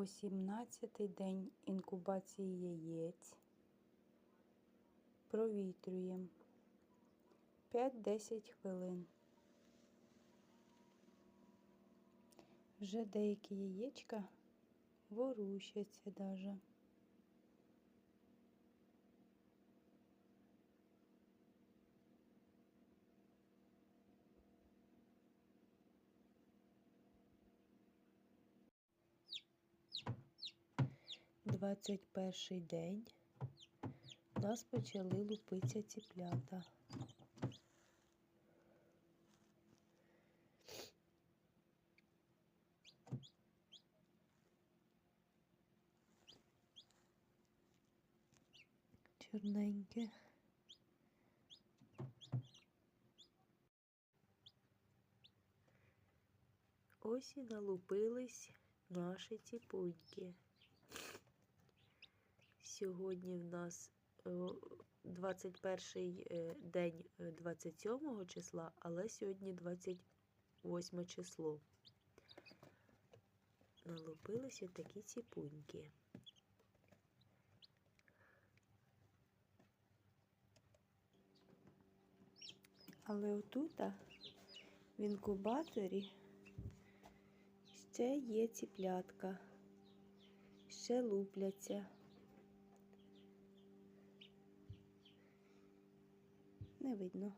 18 день інкубації яєць. Провітрюємо 5-10 хвилин. Вже деякі яєчка ворушаться даже. Двадцять перший день у нас почали лупитися ціплята. Чорненьке. Ось і налупились наші ціпуньки. Сьогодні в нас е, 21 е, день е, 27 числа, але сьогодні 28 число. Налупилися такі ціпуньки. Але отута в інкубаторі ще є ціплятка, ще лупляться. Не видно.